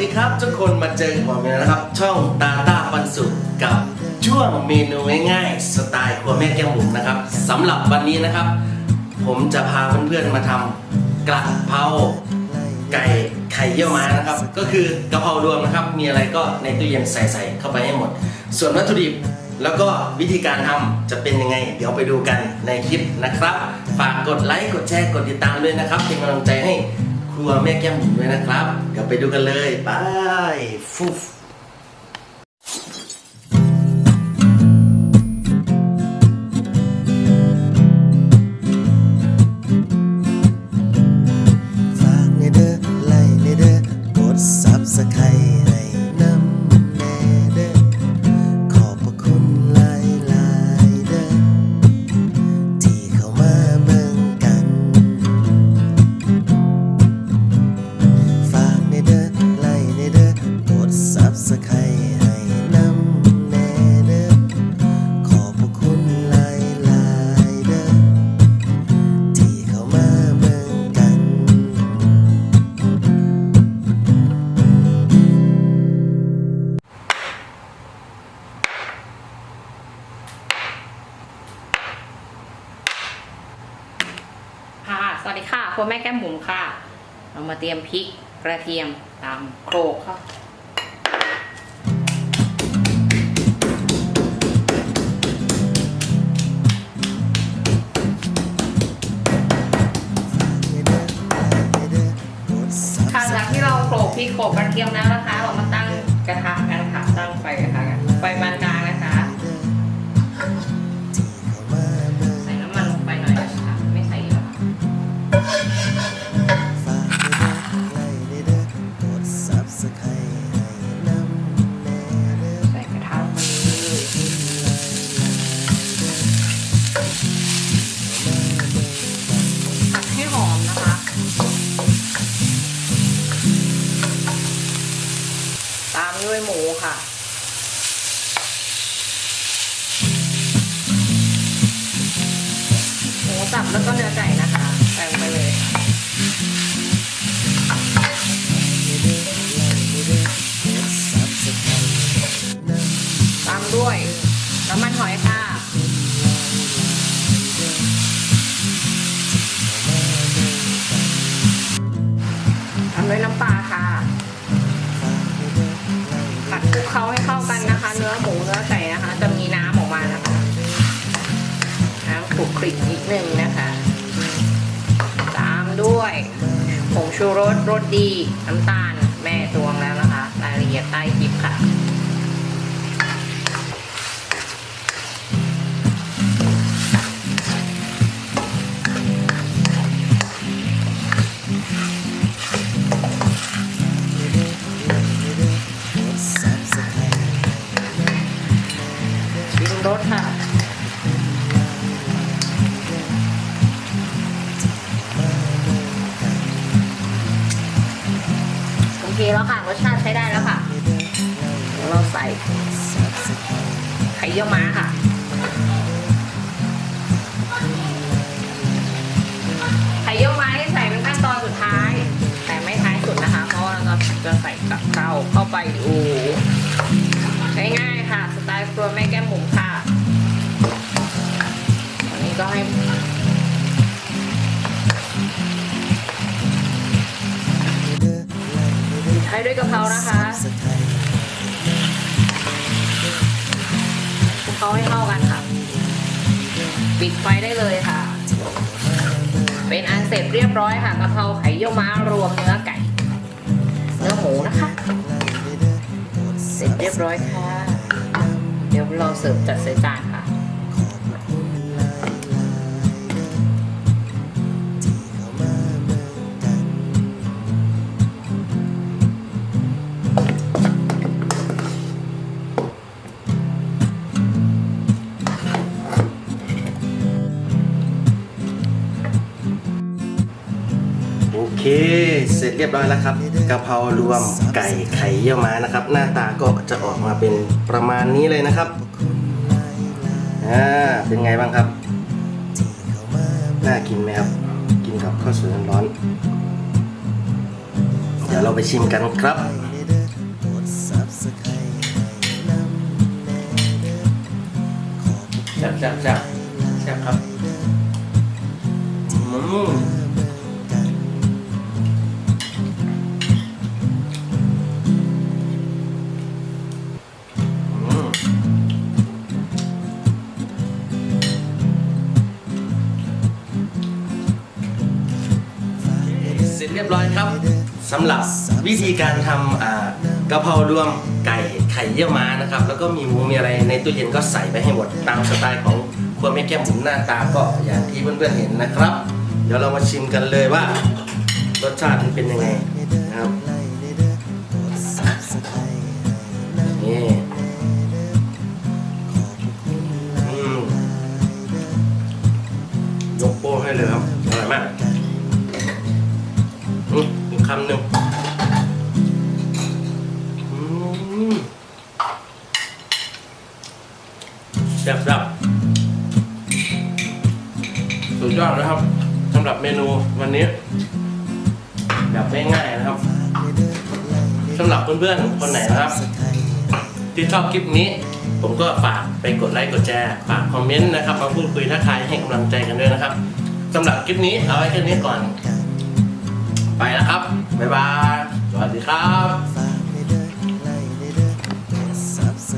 ดีครับทุกคนมาเจอกับผมแล้วนะครับ ช่องตาตาปันสุขกับช่วงเมนูง่ายๆสไตล์ครัวแม่แก้มบุ๋มนะครับสำหรับวันนี้นะครับ ผมจะพาเพื่อนๆมาทำกระเพราไก่ไข่เยี่ยวม้านะครับ ก็คือกะเพรารวมนะครับ มีอะไรก็ในตู้เย็นใส่ๆเข้าไปให้หมด ส่วนวัตถุดิบแล้วก็วิธีการทำจะเป็นยังไง เดี๋ยวไปดูกันในคลิปนะครับ ฝากกดไลค์กดแชร์กดติดตามด้วยนะครับเป็นกำลังใจให้ ครัวแม่แก้มบุ๋มด้วยนะครับ เดี๋ยวไปดูกันเลย ไปฟุ๊ แม่แก้มบุ๋มค่ะ เรามาเตรียมพริกกระเทียมตามโครกค่ะค่ะจากที่เราโขลกพริกโขลกกระเทียมแล้วนะคะ เรามาตั้งกระทะกันค่ะตั้งไฟกระทะกันไฟปานกลางนะคะใส่น้ำมันลงไปหน่อยนะคะไม่ใส่เยอะค่ะ แล้วก็เนื้อไก่นะคะใส่ลงไปเลยตามด้วยน้ำมันหอยค่ะทำด้วยน้ำปลาค่ะผัดคลุกเคล้าให้เข้ากันนะคะ เนื้อหมูเนื้อไก่นะคะจะมีน้ำออกมานะคะน้ำขลุกคลิกนิดนึงนะคะ ด้วยผงชูรสรสดี น้ำตาล แม่ตวงแล้วนะคะ รายละเอียดใต้คลิปค่ะ แล้วค่ะรสชาติใช้ได้แล้วค่ะเราใส่ไข่เยี่ยวม้าค่ะ ไข่เยี่ยวม้าที่ใส่เป็นขั้นตอนสุดท้าย แต่ไม่ท้ายสุดนะคะ เพราะว่าเราจะใส่กับข้าเข้าไปอูง่ายๆค่ะ สไตล์ครัวแม่ นะคะคลุกเคล้าให้เข้ากันค่ะ ปิดไฟได้เลยค่ะ เป็นอันเสร็จเรียบร้อยค่ะกะเพราไข่เยี่ยวม้ารวมเนื้อไก่ เนื้อหมูนะคะ เสร็จเรียบร้อยค่ะ เดี๋ยวเราเสิร์ฟจัดใส่จานค่ะ เค เสร็จเรียบร้อยแล้วครับกะเพรารวมไก่ไข่เยี่ยวม้านะครับ หน้าตาก็จะออกมาเป็นประมาณนี้เลยนะครับอ่าเป็นไงบ้างครับ น่ากินไหมครับ กินกับข้าวสวยร้อน เดี๋ยวเราไปชิมกันครับแซ่บแซ่บแซ่บครับอืม เรียบร้อยครับสำหรับวิธีการทำอ่ากะเพรารวมไก่ไข่เยี่ยวม้านะครับ แล้วก็มีหมูมีอะไรในตู้เย็นก็ใส่ไปให้หมดตามสไตล์ของครัวแม่แก้มหมูหน้าตาก็อย่างที่เพื่อนๆเห็นนะครับ เดี๋ยวเรามาชิมกันเลยว่ารสชาติมันเป็นยังไงนะครับนี่ยกโป้ให้เลยครับอร่อยมาก ดยอดนะครับสำหรับเมนูวันนี้ แบบง่ายๆนะครับสำหรับเพื่อนๆคนไหนนะครับ ที่ชอบคลิปนี้ ผมก็ฝากไปกดไลค์กดแชร์ฝากคอมเมนต์นะครับมาพูดคุยทักทายให้กำลังใจกันด้วยนะครับสำหรับคลิปนี้เอาไว้แค่นี้ก่อน ไปแล้วครับบ๊ายบายสวัสดีครับ